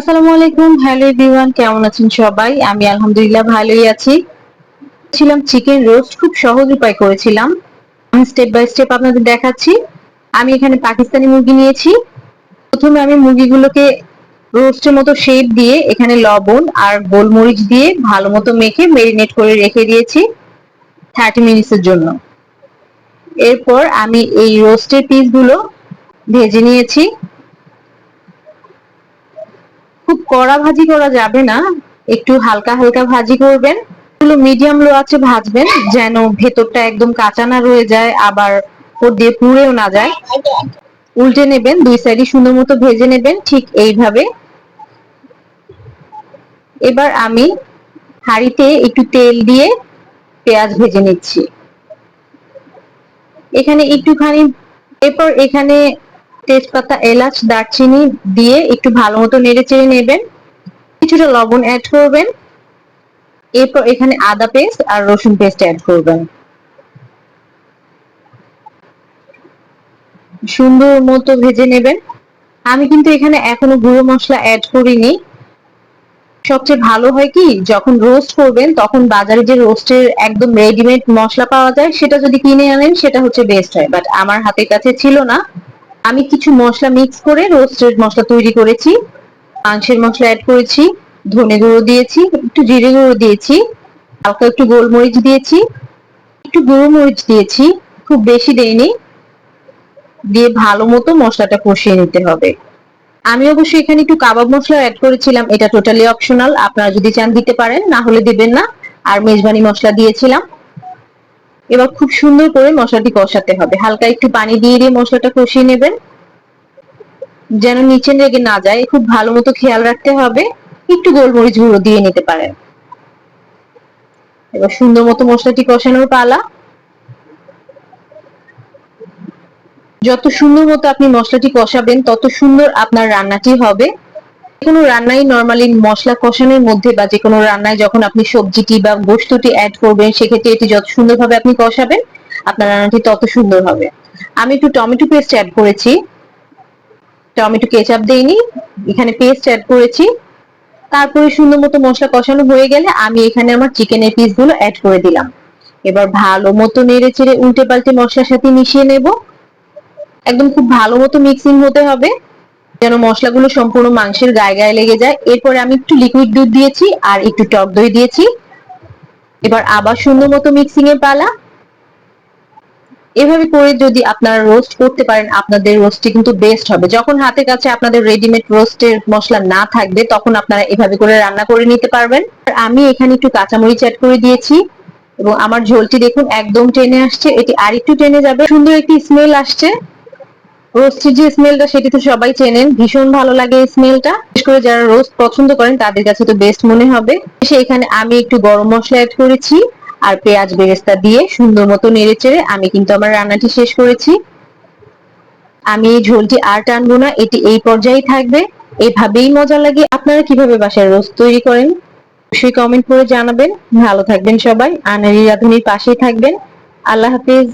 আসসালামু আলাইকুম, hello everyone, কেমন আছেন সবাই? আমি আলহামদুলিল্লাহ ভালোই আছি। ছিলাম চিকেন রোস্ট, খুব সহজ উপায় করেছিলাম। আমি স্টেপ বাই স্টেপ আপনাদের দেখাচ্ছি। আমি এখানে পাকিস্তানি মুরগি নিয়েছি। প্রথমে আমি মুরগিগুলোকে রোস্টের মতো শেপ দিয়ে, এখানে লবণ আর গোলমরিচ দিয়ে ভালো মতো মেখে মেরিনেট করে রেখে দিয়েছি থার্টি মিনিটসের জন্য। এরপর আমি এই রোস্টের পিসগুলো ভেজে নিয়েছি। খুব কড়া ভাজি করা যাবে না। একটু হালকা হালকা ভাজি করবেন। এগুলো মিডিয়াম লো আছে ভাজবেন, যেন ভেতরটা একদম কাঁচা না রয়ে যায়, আবার ওর দিয়ে পুড়েও না যায়। উল্টে নেবেন, দুই সাইডে সুন্দর মতো ভেজে নেবেন, ঠিক এইভাবে। এবার আমি হাঁড়িতে একটু তেল দিয়ে পেঁয়াজ ভেজে নিচ্ছি। এখানে একটুখানি, এরপর এখানে তেজপাতা, এলাচ, দারচিনি দিয়ে একটু ভালো মতো নেড়ে চেড়ে নেবেন। কিছুটা লবণ অ্যাড করবেন। এরপর এখানে আদা পেস্ট আর রসুন পেস্ট অ্যাড করবেন। সুন্দর মতো ভেজে নেবেন। আমি কিন্তু এখানে এখনও গুঁড়ো মশলা অ্যাড করিনি। সবচেয়ে ভালো হয় কি, যখন রোস্ট করবেন, তখন বাজারে যে রোস্টের একদম রেডিমেড মশলা পাওয়া যায়, সেটা যদি কিনে আনেন, সেটা হচ্ছে বেস্ট হয়। বাট আমার হাতের কাছে ছিল না। আমি কিছু মশলা মিক্স করে রোস্টেড মশলা তৈরি করেছি। মাংসের মশলা অ্যাড করেছি, ধনে গুঁড়ো দিয়েছি, একটু জিরে গুঁড়ো দিয়েছি, হালকা একটু গোলমরিচ দিয়েছি, একটু গুঁড়ো মরিচ দিয়েছি, খুব বেশি দেয়নি দিয়ে ভালো মতো মশলাটা কষিয়ে নিতে হবে। আমি অবশ্যই এখানে একটু কাবাব মশলা অ্যাড করেছিলাম, এটা টোটালি অপশনাল আপনারা যদি চান দিতে পারেন, না হলে দিবেন না। আর মেজবানি মশলা দিয়েছিলাম। এবার খুব সুন্দর করে মশলাটি কষাতে হবে। হালকা একটু পানি দিয়ে দিয়ে মশলাটা কষিয়ে নেবেন। যেন নিচে লেগে না যায়, খুব ভালো মতো খেয়াল রাখতে হবে। একটু গোলমরিচ গুঁড়ো দিয়ে নিতে পারেন। এবার সুন্দর মতো মশলাটি কষানোর পালা। যত সুন্দর মতো আপনি মশলাটি কষাবেন, তত সুন্দর আপনার রান্নাটি হবে। কোনো রান্নাই নর্মালি মশলা কষানোর মধ্যে বা যে কোনো রান্নায় যখন আপনি সবজিটি বা গোস্তটি অ্যাড করবেন, সেক্ষেত্রে এটি যত সুন্দরভাবে আপনি কষাবেন, আপনার রান্নাটি তত সুন্দর হবে। আমি একটু টমেটো পেস্ট অ্যাড করেছি। টমেটো কেচাপ দেইনি, এখানে পেস্ট অ্যাড করেছি। তারপরে সুন্দর মতো মশলা কষানো হয়ে গেলে আমি এখানে আমার চিকেনের পিসগুলো অ্যাড করে দিলাম। এবার ভালো মতো নেড়ে চেড়ে উল্টে পাল্টে মশলার সাথে মিশিয়ে নেব। একদম খুব ভালো মতো মিক্সিং হতে হবে। যেন মশলাগুলো সম্পূর্ণ মাংসের গায়ে গায়ে লেগে যায়। এরপরে আমি একটু লিকুইড দুধ দিয়েছি আর একটু টক দই দিয়েছি। এবার আবার সুন্দর মতো মিক্সিং এর পালা। এভাবে করে যদি আপনারা রোস্ট করতে পারেন, আপনাদের রোস্টটি কিন্তু বেস্ট হবে। যখন হাতের কাছে আপনাদের রেডিমেড রোস্টের মশলা না থাকবে, তখন আপনারা এভাবে করে রান্না করে নিতে পারবেন। আর আমি এখানে একটু কাঁচামরিচ অ্যাড করে দিয়েছি। এবং আমার ঝোলটি দেখুন একদম টেনে আসছে। এটি আরেকটু টেনে যাবে। সুন্দর একটি স্মেল আসছে। রোস্টের যে স্মেলটা সেটি তো সবাই চেনেন। ভীষণ ভালো লাগে এই স্মেলটা। বিশেষ করে যারা রোস্ট পছন্দ করেন, তাদের কাছে তো বেস্ট মনে হবে। সেখানে আমি একটু গরম মশলা অ্যাড করেছি আর পেঁয়াজ বেরেস্তা দিয়ে সুন্দর মতো নেড়ে চেড়ে আমি কিন্তু আমার রান্নাটি শেষ করেছি। আমি এই ঝোলটি আর টানবো না, এটি এই পর্যায়ে থাকবে। এভাবেই মজা লাগে। আপনারা কীভাবে বাসায় রোস্ট তৈরি করেন, অবশ্যই কমেন্ট করে জানাবেন। ভালো থাকবেন সবাই। আনারি রাধুনির পাশেই থাকবেন। আল্লাহ হাফিজ।